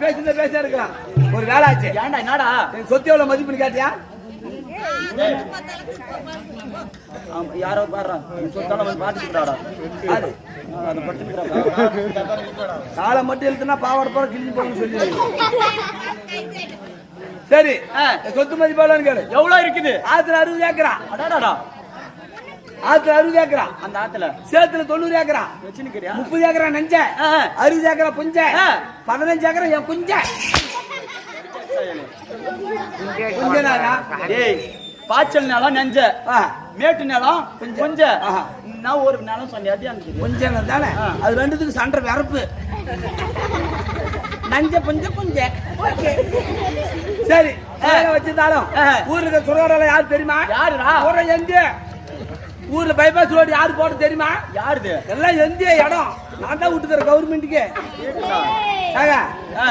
பேசிட்டு பேசிட்டே இருக்கலாம் ஒரு வேலை ஆச்சு. ஏன்டா என்னடா? என் சொத்து எவ்வளவு மதிப்புன்னு கேட்டியா? யாரோ பாடுறா. சொத்தால வந்து பாத்துக்கிறாடா காலை மட்டும் இழுத்துனா பாவாடை போற கிழிஞ்சு போகணும்னு சொல்லி சரி சொத்து மதிப்பு எவ்வளோன்னு கேளு. எவ்வளவு இருக்குது? ஆத்துல அறுபது ஏக்கரா. அடாடாடா. ஆத்துல அறுபது ஏக்கரா? அந்த ஆத்துல? சேத்துல தொண்ணூறு ஏக்கரா? முப்பது ஏக்கரா நெஞ்ச. அறுபது ஏக்கரா புஞ்ச. பதினஞ்சு ஏக்கரா என் குஞ்ச பாய்ச்சல் நிலம் நெஞ்ச. மேட்டு நிலம் கொஞ்ச. நான் ஒரு நிலம் தெரியும். கொஞ்சம் தானே. அது ரெண்டுத்துக்கு சண்டை விறப்பு. நஞ்ச புஞ்ச புஞ்ச. சரி. வச்சிருந்தாலும் இருக்க சுடுகாடால யாரு தெரியுமா? யாருடா? ஊர்ல எந்த ஊர்ல பைபாஸ் ரோடு யாரு போட்டு தெரியுமா? யாருது? எல்லாம் எந்த இடம். நான் தான் விட்டுக்கிறேன் கவர்மெண்ட்டுக்கு.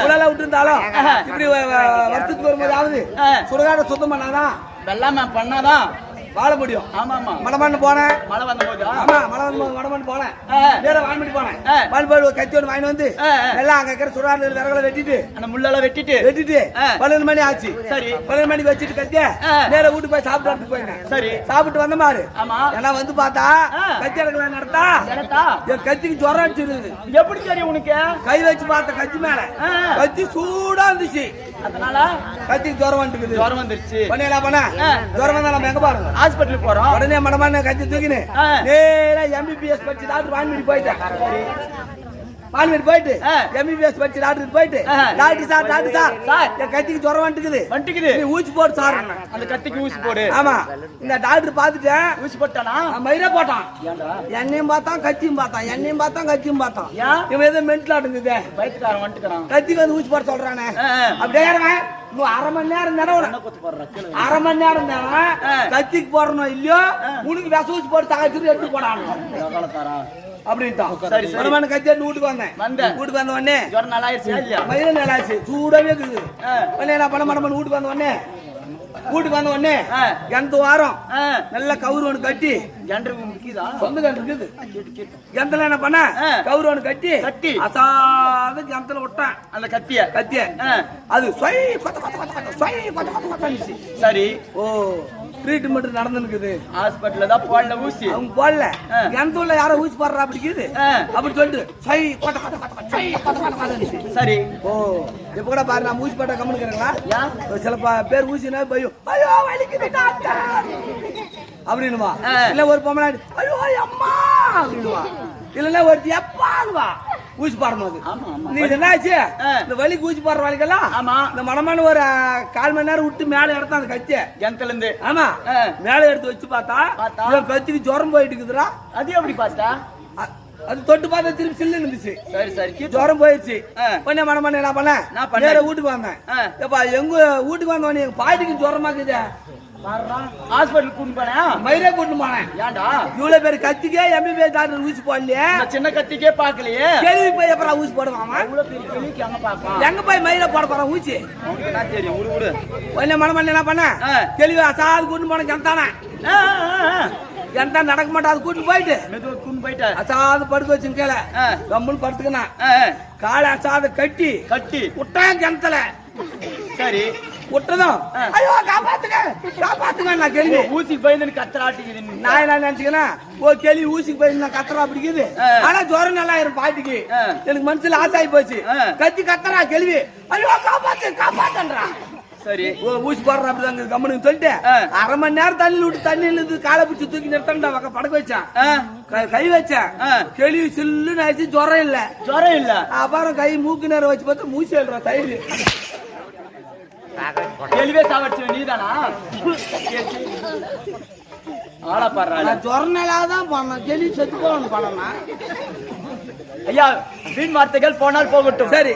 உடலாம் விட்டு இருந்தாலும். இப்படி வருஷத்துக்கு வரும்போது ஆகுது. சுடுகாடை சுத்தம் பண்ணாதான் வெள்ளாம பண்ணாதான் வாழ முடியும். ஆமா ஆமா மடமண்ணு போனேன். மழை வந்த போதா ஆமா மழை வந்து மடமண்ணு போனேன். போனேன். ஒரு கத்தி ஒன்று வாங்கி வந்து. எல்லாம் அங்க இருக்கிற சுடாரில் விறகுல வெட்டிட்டு அந்த முள்ளெல்லாம் வெட்டிட்டு. வெட்டிட்டு. பன்னெண்டு மணி ஆச்சு. சரி. பன்னெண்டு மணிக்கு வச்சுட்டு கத்திய. நேரா வீட்டுக்கு போய் சாப்பிட்டு போயிருந்தேன் சரி. சாப்பிட்டு வந்த மாதிரி ஆமா. ஏன்னா வந்து பார்த்தா. கத்தி எடுக்கலாம் நடத்தா? என் கத்திக்கு ஜுரம் அடிச்சிருது எப்படி தெரியும் உனக்கு? கை வச்சு பார்த்த கத்தி மேல. கத்தி சூடா இருந்துச்சு. அதனால? கத்திக்கு ஜுரம் வந்துருக்குது ஜுரம் வந்துருச்சு. பண்ண என்ன பண்ண. ஆ. ஜுரம் வந்தா நம்ம எங்க பாருங்க ஹாஸ்பிட்டலுக்கு போறோம். உடனே மடமான கத்தி தூக்கினு. நேரா எம்பிபிஎஸ் படிச்சு டாக்டர் வான்மீடி போயிட்டேன். வான்மீடி போயிட்டு. எம்பிபிஎஸ் படிச்சு டாக்டர் போயிட்டு. Doctor sir doctor sir sir. என் கத்திக்கு ஜுரம் வந்துட்டுக்குது. வந்துட்டுக்குது. நீ ஊசி போடு சார். அந்த கத்திக்கு ஊசி போடு. ஆமா. இந்த டாக்டர் பார்த்துட்டேன். ஊசி போட்டானா? மயிரே போட்டான். என்னையும் பார்த்தான் கத்தியும் பார்த்தான். என்னையும் பார்த்தான் கத்தியும் பார்த்தான்? இவன் ஏதோ மென்டல் ஆட்டுங்குது வயிற்றுக்காரன் வந்துட்டுக்கிறான். கத்திக்கு வந்து ஊசி போட சொல்றானே. அப்படியே. இன்னும் அரை மணி நேரம் கீழே அரை மணி நேரம் தானே. கத்திக்கு போடணும் இல்லையோ. உனக்கு விச ஊசி போட்டு தகச்சிட்டு எடுத்து போடாங்க அப்படின்ட்டான். சரி. மனமான கத்தி எடுத்து வீட்டுக்கு வந்தேன் வந்தேன். வீட்டுக்கு வந்த உடனே ஜுரம் நல்லா ஆயிடுச்சா இல்லையா? மயில நல்லாச்சு சூடாவே இருக்குது. உடனே நான் மடமான வீட்டுக்கு வந்த உடனே வீட்டுக்கு வந்த உடனே. கிணத்து வாரம் நல்ல கவுரு ஒன்று கட்டி சொந்த இருக்குது. கிணத்துல என்ன பண்ண. கவுரு ஒன்று கட்டி கட்டி. அசாத கிணத்துல விட்டேன் அந்த கத்திய? கத்திய. அது சொய் கொத்த கொத்த கொத்த கொத்த சொய் கொத்த கொத்த கொத்தன்னுச்சு. சரி. ஓ. ட்ரீட்மெண்ட் நடந்துருக்குது ஹாஸ்பிட்டல்ல தான் போடல ஊசி. அவங்க போடல. ஆ. கிணத்துல யாரோ ஊசி போடுறா அப்படி இருக்குது. ஆ. அப்படி சொல்லிட்டு கொத்த கொத்தன்னுச்சு. சரி. ஓ இப்ப கூட பாரு நான் ஊசி போட்ட ஏன் சில பேர் ஊசினா பயம். ஐயோ வலிக்குது டாக்டர். அப்படின்னுவா. இல்ல ஒரு பொம்மனா ஐயோ அம்மா அப்படின்னுவா. இல்லன்னா ஒருத்தி எப்பான்னுவா ஊசி ஆமா, ஆமா. நீ என்னாச்சு. இந்த வலிக்கு ஊசி போடுற வலிக்கெல்லாம் ஆமா. இந்த மனமான ஒரு கால் மணி நேரம் விட்டு மேல எடுத்தான் அந்த கத்திய கிணத்துல இருந்து ஆமா. மேல எடுத்து வச்சு பார்த்தா கத்திக்கு ஜுரம் போயிட்டு இருக்குதுடா அது எப்படி பார்த்தா அது தொட்டு பார்த்தா திருப்பி சில்லு இருந்துச்சு சரி சரி கீத்து. ஜுரம் போயிடுச்சு. பண்ண மன பண்ண என்ன பண்ண என்ன பண்ண? வீட்டுக்கு வந்தேன். எப்பா எங்க வீட்டுக்கு வந்தவனே எங்க பாட்டிக்கு ஜுரமாக்குது பாருடா, ஹாஸ்பிட்டலுக்கு கூட்டிட்டு போனேன். மயிரே கூட்டு போனேன். ஏன்டா? இவ்வளவு பேர் கத்திக்கே எம்பிபிஎஸ் டாக்டர் ஊசி போடலையே. சின்ன கத்திக்கே பாக்கலையே கேள்வி போய் எப்பறம் ஊசி போடுவாமா பெரிய எங்க போய் மயில போட போறான் ஊசி? என்ன தெரியும்? விடு விடு ஒன்னே மன பண்ண என்ன பண்ண. கேள்வி அசாது கூட்டு போன ஆ. கிணத்தா நடக்க கூட்டு போயிட்டு. போயிட்ட அசாது படுக்க வச்சுன்னு கேள. கம்முன்னு ஆ. காலை அசாத கட்டி கட்டி. விட்டான் கிணத்துல. சரி. விட்டதும் ஆ. ஐயோ காப்பாத்துங்க காப்பாத்துங்க நான் கேள்வி ஊசிக்கு பயந்து கத்துறாட்டிக்குது நீ. நான் என்ன நினைச்சுக்கிறேன் ஓ கேள்வி ஊசிக்கு போய் நான் கத்துறா பிடிக்குது. ஆனா ஜுரம் நல்லா இருக்கும் பாட்டிக்கு. எனக்கு மனசுல ஆசை ஆகி போச்சு. கத்தி கத்துறா கேள்வி ஐயோ காப்பாத்து காப்பாத்துன்றா சரி ஊசி போடுறா அப்படிதாங்க கம்முன்னு சொல்லிட்டு. அரை மணி நேரம் தண்ணி விட்டு தண்ணியில இருந்து காலை பிடிச்சி தூக்கி பக்க படக்க வச்சான் கை- வச்சேன். கேள்வி சில்லுன்னு ஆச்சு ஜுரம் இல்ல ஜுரம் இல்ல அப்புறம் கை மூக்கு நேரம் வச்சு பார்த்தா மூச்சு எழுறா தயிர் கேள்வியே சாவடிச்சு நீதானா? ஆளா பாடுறா நான் ஜுரம் தான் பண்ணேன். கேள்வி செத்து போகணும் பண்ணனா. ஐயா வீண் வார்த்தைகள் போனால் போகட்டும். சரி.